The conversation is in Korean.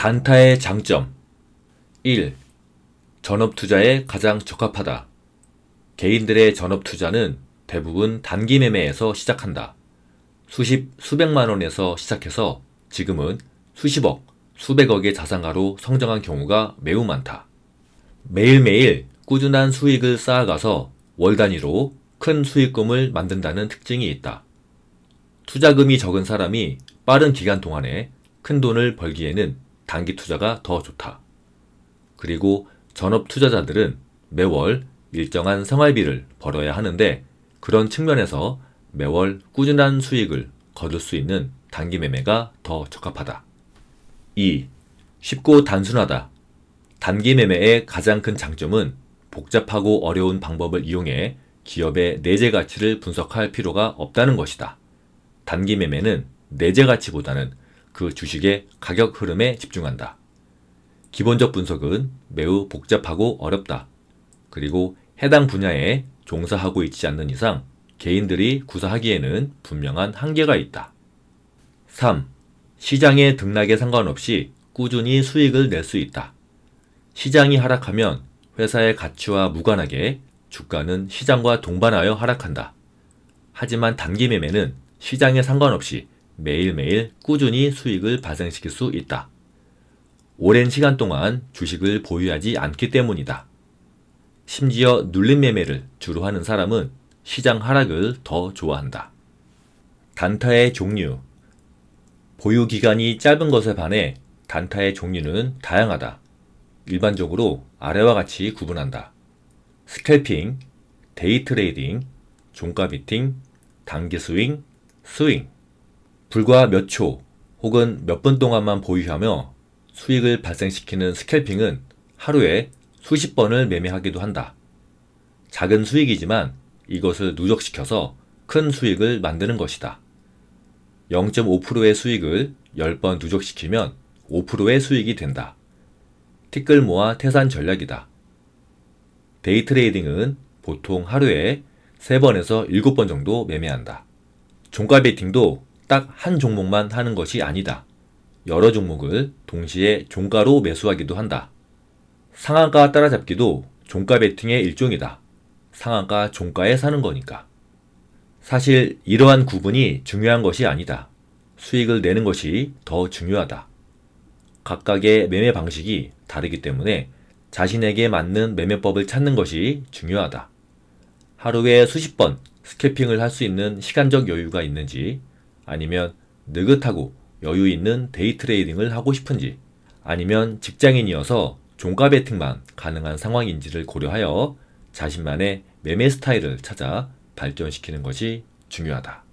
단타의 장점 1. 전업 투자에 가장 적합하다. 개인들의 전업 투자는 대부분 단기 매매에서 시작한다. 수십, 수백만 원에서 시작해서 지금은 수십억, 수백억의 자산가로 성장한 경우가 매우 많다. 매일매일 꾸준한 수익을 쌓아가서 월 단위로 큰 수익금을 만든다는 특징이 있다. 투자금이 적은 사람이 빠른 기간 동안에 큰 돈을 벌기에는 단기 투자가 더 좋다. 그리고 전업 투자자들은 매월 일정한 생활비를 벌어야 하는데 그런 측면에서 매월 꾸준한 수익을 거둘 수 있는 단기 매매가 더 적합하다. 2. 쉽고 단순하다. 단기 매매의 가장 큰 장점은 복잡하고 어려운 방법을 이용해 기업의 내재 가치를 분석할 필요가 없다는 것이다. 단기 매매는 내재 가치보다는 그 주식의 가격 흐름에 집중한다. 기본적 분석은 매우 복잡하고 어렵다. 그리고 해당 분야에 종사하고 있지 않는 이상 개인들이 구사하기에는 분명한 한계가 있다. 3. 시장의 등락에 상관없이 꾸준히 수익을 낼 수 있다. 시장이 하락하면 회사의 가치와 무관하게 주가는 시장과 동반하여 하락한다. 하지만 단기 매매는 시장에 상관없이 매일매일 꾸준히 수익을 발생시킬 수 있다. 오랜 시간 동안 주식을 보유하지 않기 때문이다. 심지어 눌림 매매를 주로 하는 사람은 시장 하락을 더 좋아한다. 단타의 종류 보유 기간이 짧은 것에 반해 단타의 종류는 다양하다. 일반적으로 아래와 같이 구분한다. 스캘핑, 데이 트레이딩, 종가 비팅, 단기 스윙, 스윙. 불과 몇 초 혹은 몇 분 동안만 보유하며 수익을 발생시키는 스캘핑은 하루에 수십 번을 매매하기도 한다. 작은 수익이지만 이것을 누적시켜서 큰 수익을 만드는 것이다. 0.5%의 수익을 10번 누적시키면 5%의 수익이 된다. 티끌 모아 태산 전략이다. 데이 트레이딩은 보통 하루에 3번에서 7번 정도 매매한다. 종가 베팅도 딱 한 종목만 하는 것이 아니다. 여러 종목을 동시에 종가로 매수하기도 한다. 상한가 따라잡기도 종가 베팅의 일종이다. 상한가 종가에 사는 거니까. 사실 이러한 구분이 중요한 것이 아니다. 수익을 내는 것이 더 중요하다. 각각의 매매 방식이 다르기 때문에 자신에게 맞는 매매법을 찾는 것이 중요하다. 하루에 수십 번 스캐핑을 할 수 있는 시간적 여유가 있는지 아니면 느긋하고 여유 있는 데이 트레이딩을 하고 싶은지 아니면 직장인이어서 종가 베팅만 가능한 상황인지를 고려하여 자신만의 매매 스타일을 찾아 발전시키는 것이 중요하다.